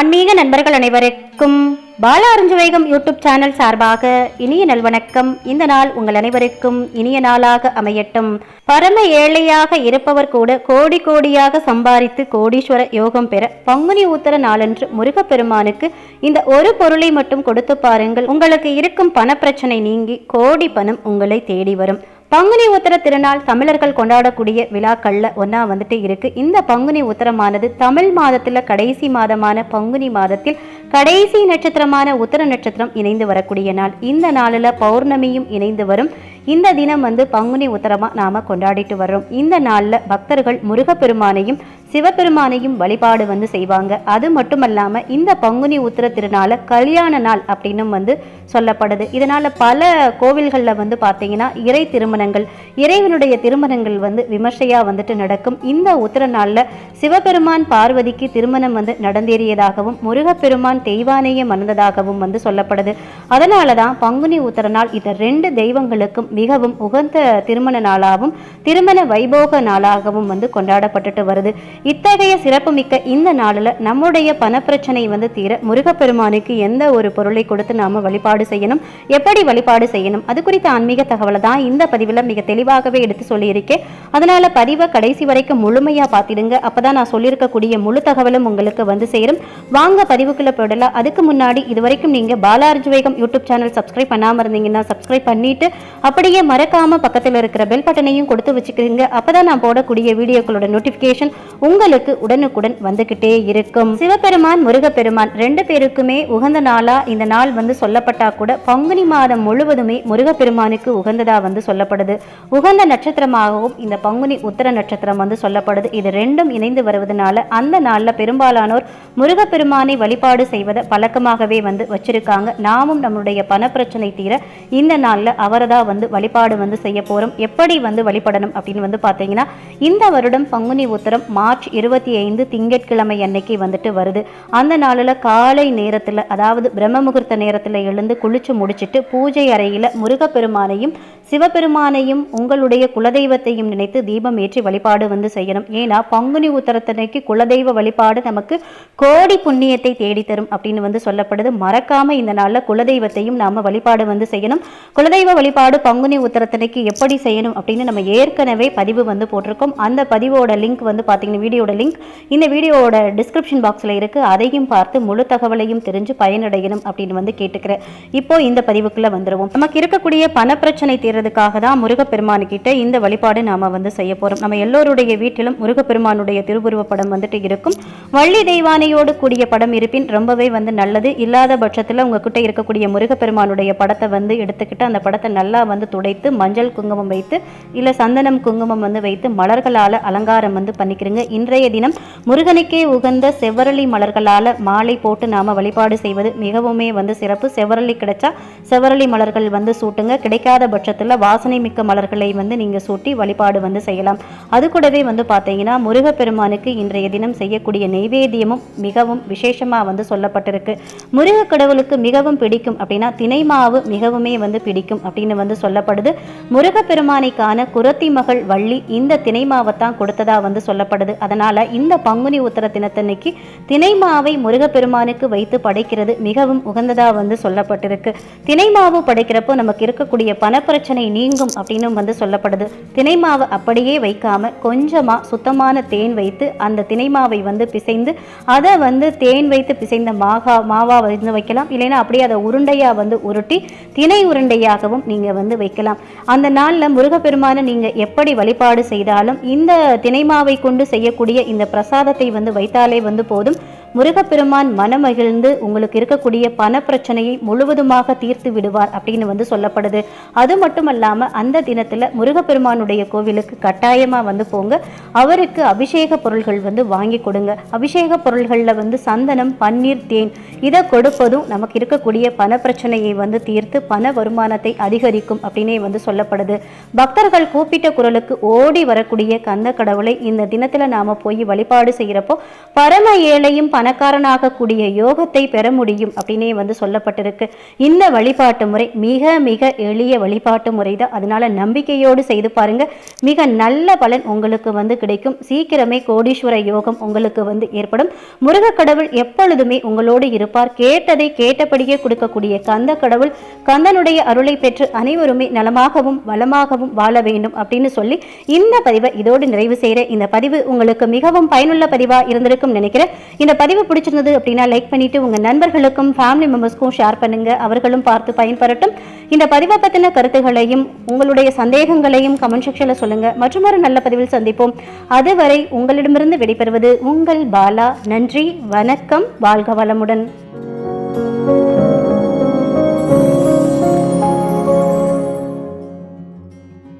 ஆன்மீக நண்பர்கள் அனைவருக்கும் பால அருஞ்சுவேகம் யூடியூப் சேனல் சார்பாக இனிய நல்வணக்கம் இந்த நாள் உங்கள் அனைவருக்கும் இனிய நாளாக அமையட்டும். பரம ஏழையாக இருப்பவர் கூட கோடி கோடியாக சம்பாதித்து கோடீஸ்வர யோகம் பெற பங்குனி உத்தர நாளன்று முருகப்பெருமானுக்கு இந்த ஒரு பொருளை மட்டும் கொடுத்து பாருங்கள். உங்களுக்கு இருக்கும் பணப்பிரச்சனை நீங்கி கோடி பணம் உங்களை தேடி வரும். பங்குனி உத்தர திருநாள் தமிழர்கள் கொண்டாடக்கூடிய விழாக்கள்ல ஒன்றா வந்துட்டு இருக்கு. இந்த பங்குனி உத்தரமானது தமிழ் மாதத்துல கடைசி மாதமான பங்குனி மாதத்தில் கடைசி நட்சத்திரமான உத்தர நட்சத்திரம் இணைந்து வரக்கூடிய நாள். இந்த நாளில் பௌர்ணமியும் இணைந்து வரும். இந்த தினம் வந்து பங்குனி உத்தரமா நாம கொண்டாடிட்டு வர்றோம். இந்த நாளில் பக்தர்கள் முருகப்பெருமானையும் சிவபெருமானையும் வழிபாடு வந்து செய்வாங்க. அது மட்டுமல்லாம இந்த பங்குனி உத்திர திருநாள கல்யாண நாள் அப்படின்னும் வந்து சொல்லப்படுது. இதனால் பல கோவில்களில் வந்து பார்த்தீங்கன்னா இறை திருமணங்கள் இறைவனுடைய திருமணங்கள் வந்து விமர்சையாக வந்துட்டு நடக்கும். இந்த உத்திர நாளில் சிவபெருமான் பார்வதிக்கு திருமணம் வந்து நடந்தேறியதாகவும் முருகப்பெருமான் தெய்வானையை மணந்ததாகவும் வந்து சொல்லப்படுது. அதனால தான் பங்குனி உத்திர நாள் இந்த ரெண்டு தெய்வங்களுக்கும் மிகவும் உகந்த திருமண நாளாகவும் திருமண வைபோக நாளாகவும் வந்து கொண்டாடப்பட்டுட்டு வருது. இத்தகைய சிறப்புமிக்க இந்த நாளில் நம்முடைய பணப்பிரச்சனை வந்து தீர முருகப்பெருமானுக்கு எந்த ஒரு பொருளை கொடுத்து நாம வழிபாடு செய்யணும்? எப்படி வழிபாடு செய்யணும்? அது குறித்த ஆன்மீக தகவலை தான் இந்த பதிவில் மிக தெளிவாகவே எடுத்து சொல்லியிருக்கேன் அதனால பதிவை கடைசி வரைக்கும் முழுமையா அப்போ தான் நான் சொல்லியிருக்கக்கூடிய முழு தகவலும் உங்களுக்கு வந்து சேரும். வாங்க பதிவுக்குள்ள போடலாம் அதுக்கு முன்னாடி இது வரைக்கும் நீங்க பாலார்ஜுவேகம் யூடியூப் சேனல் சப்ஸ்கிரைப் பண்ணாமல் இருந்தீங்கன்னா சப்ஸ்கிரைப் பண்ணிட்டு அப்படியே மறக்காம பக்கத்தில் இருக்கிற பெல் பட்டனையும் கொடுத்து வச்சுக்கிறீங்க அப்பதான் நான் போடக்கூடிய வீடியோக்களோட நோட்டிபிகேஷன் உங்களுக்கு உடனுக்குடன் வந்துகிட்டே இருக்கும். சிவபெருமான் முருகப்பெருமான் ரெண்டு பேருக்குமே உகந்த நாளா இந்த நாள் வந்து சொல்லப்பட்டா கூட பங்குனி மாதம் முழுவதுமே முருகப்பெருமானுக்கு உகந்ததா வந்து சொல்லப்படுது. உகந்த நட்சத்திரமாகவும் இந்த பங்குனி உத்தர நட்சத்திரம் வந்து சொல்லப்படுது. இது ரெண்டும் இணைந்து வருவதனால அந்த நாள்ல பெரும்பாலானோர் முருகப்பெருமானை வழிபாடு செய்வதை பழக்கமாகவே வந்து வச்சிருக்காங்க. நாமும் நம்மளுடைய பணப்பிரச்சனை தீர இந்த நாளில் அவரதா வந்து வழிபாடு வந்து செய்ய போறோம். எப்படி வந்து வழிபடணும் அப்படின்னு வந்து பார்த்தீங்கன்னா இந்த வருடம் பங்குனி உத்தரம் மார்ச் மார்ச் இருபத்தி ஐந்து திங்கட்கிழமை அன்னைக்கு வந்துட்டு வருது. அந்த நாளில் காலை நேரத்தில் அதாவது பிரம்ம முகூர்த்த நேரத்தில் எழுந்து குளிச்சு முடிச்சுட்டு பூஜை அறையில் முருகப்பெருமானையும் சிவபெருமானையும் உங்களுடைய குலதெய்வத்தையும் நினைத்து தீபம் ஏற்றி வழிபாடு வந்து செய்யணும். ஏன்னா பங்குனி உத்தரத்தன்னைக்கு குலதெய்வ வழிபாடு நமக்கு கோடி புண்ணியத்தை தேடித்தரும் அப்படின்னு வந்து சொல்லப்படுது. மறக்காம இந்த நாளில் குலதெய்வத்தையும் நாம் வழிபாடு வந்து செய்யணும். குலதெய்வ வழிபாடு பங்குனி உத்தரத்தன்னைக்கு எப்படி செய்யணும் அப்படின்னு நம்ம ஏற்கனவே பதிவு வந்து போட்டிருக்கோம். அந்த பதிவோட லிங்க் வந்து பார்த்தீங்கன்னா வீடியோட லிங்க் இந்த வீடியோவோட டிஸ்கிரிப்ஷன் பாக்ஸில் இருக்குது அதையும் பார்த்து முழு தகவலையும் தெரிஞ்சு பயனடையணும் அப்படின்னு வந்து கேட்டுக்கிறேன் இப்போ இந்த பதிவுக்குள்ளே வந்துடுவோம் நமக்கு இருக்கக்கூடிய பணப்பிரச்சனை தீர்றதுக்காக தான் முருகப்பெருமானுக்கிட்ட இந்த வழிபாடு நாம வந்து செய்ய போகிறோம் நம்ம எல்லோருடைய வீட்டிலும் முருகப்பெருமானுடைய திருவுருவ படம் வந்துட்டு இருக்கும். வள்ளி தெய்வானையோடு கூடிய படம் இருப்பின் ரொம்பவே வந்து நல்லது. இல்லாத பட்சத்தில் உங்ககிட்ட இருக்கக்கூடிய முருகப்பெருமானுடைய படத்தை வந்து எடுத்துக்கிட்டு அந்த படத்தை நல்லா வந்து துடைத்து மஞ்சள் குங்குமம் வைத்து இல்லை சந்தனம் குங்குமம் வந்து வைத்து மலர்களால் அலங்காரம் வந்து பண்ணிக்கிறீங்க. இன்றைய தினம் முருகனுக்கே உகந்த செவ்வரளி மலர்களால் மாலை போட்டு நாம வழிபாடு செய்வது மிகவுமே வந்து சிறப்பு. செவ்வரளி கிடைச்சா செவ்வரளி மலர்கள் வந்து சூட்டுங்க. கிடைக்காத பட்சத்தில் வாசனை மிக்க மலர்களை வந்து நீங்கள் சூட்டி வழிபாடு வந்து செய்யலாம். அது கூடவே வந்து பார்த்தீங்கன்னா முருகப்பெருமானுக்கு இன்றைய தினம் செய்யக்கூடிய நெய்வேத்தியமும் மிகவும் விசேஷமாக வந்து சொல்லப்பட்டிருக்கு. முருக கடவுளுக்கு மிகவும் பிடிக்கும் அப்படின்னா தினை மாவு மிகவுமே வந்து பிடிக்கும் அப்படின்னு வந்து சொல்லப்படுது. முருகப்பெருமானைக்கான குரத்தி மகள் வள்ளி இந்த தினை மாவைத்தான் கொடுத்ததா வந்து சொல்லப்படுது. அதனால இந்த பங்குனி உத்தர தினத்தன்னைக்கு தினை மாவை முருகப்பெருமானுக்கு வைத்து படைக்கிறது மிகவும் உகந்ததாக வந்து சொல்லப்பட்டிருக்கு. தினை மாவு படைக்கிறப்போ நமக்கு இருக்கக்கூடிய பணப்பிரச்சனை நீங்கும் அப்படின்னு வந்து சொல்லப்படுது. தினை மாவு அப்படியே வைக்காம கொஞ்சமாக சுத்தமான தேன் வைத்து அந்த தினை மாவை வந்து பிசைந்து அதை வந்து தேன் வைத்து பிசைந்த மாகா மாவா வந்து வைக்கலாம். இல்லைன்னா அப்படியே அதை உருண்டையாக வந்து உருட்டி தினை உருண்டையாகவும் நீங்கள் வந்து வைக்கலாம். அந்த நாளில் முருகப்பெருமானை நீங்கள் எப்படி வழிபாடு செய்தாலும் இந்த தினைமாவை கொண்டு செய்ய செய்யக்கூடிய இந்த பிரசாதத்தை வந்து வைத்தாலே வந்து போதும். முருகப்பெருமான் மனமகிழ்ந்து உங்களுக்கு இருக்கக்கூடிய பண பிரச்சனையை முழுவதுமாக தீர்த்து விடுவார் அப்படின்னு வந்து சொல்லப்படுது. அது மட்டும் இல்லாம அந்த தினத்துல முருகப்பெருமானுடைய கோவிலுக்கு கட்டாயமாக வந்து போங்க. அவருக்கு அபிஷேக பொருள்கள் வந்து வாங்கி கொடுங்க. அபிஷேக பொருள்களில் வந்து சந்தனம் பன்னீர் தேன் இதை கொடுப்பதும் நமக்கு இருக்கக்கூடிய பண பிரச்சனையை வந்து தீர்த்து பண வருமானத்தை அதிகரிக்கும் அப்படின்னே வந்து சொல்லப்படுது. பக்தர்கள் கூப்பிட்ட குரலுக்கு ஓடி வரக்கூடிய கந்த கடவுளை இந்த தினத்துல நாம போய் வழிபாடு செய்யறப்போ பரம ஏழையும் பணக்காரனாகக்கூடிய யோகத்தை பெற முடியும் அப்படின்னே வந்து சொல்லப்பட்டிருக்கு. இந்த வழிபாட்டு முறை மிக மிக எளிய வழிபாட்டு முறை தான் அதனால நம்பிக்கையோடு செய்து பாருங்க. மிக நல்ல பலன் உங்களுக்கு வந்து கிடைக்கும். சீக்கிரமே கோடீஸ்வர யோகம் உங்களுக்கு வந்து ஏற்படும். முருக கடவுள் எப்பொழுதுமே உங்களோடு இருப்பார். கேட்டதை கேட்டபடியே கொடுக்கக்கூடிய கந்த கடவுள் கந்தனுடைய அருளை பெற்று அனைவருமே நலமாகவும் வளமாகவும் வாழ வேண்டும் அப்படின்னு சொல்லி இந்த பதிவை இதோடு நிறைவு செய்கிற இந்த பதிவு உங்களுக்கு மிகவும் பயனுள்ள பதிவாக இருந்திருக்கும் நினைக்கிறேன். இந்த பதிவு பிடிச்சிருந்தது அப்படின்னா லைக் பண்ணிட்டு உங்க நண்பர்களுக்கும் ஃபேமிலி மெம்பர்ஸ்க்கும் ஷேர் பண்ணுங்க. அவர்களும் பார்த்து பயன்பெறட்டும். இந்த பதிவை பத்தின கருத்துகளையும் உங்களுடைய சந்தேகங்களையும் கமெண்ட் செக்ஷனில் சொல்லுங்க. மற்றொரு நல்ல பதிவில் சந்திப்போம். அதுவரை உங்களிடமிருந்து விடைபெறுவது உங்கள் பாலா. நன்றி வணக்கம். வாழ்க வளமுடன்.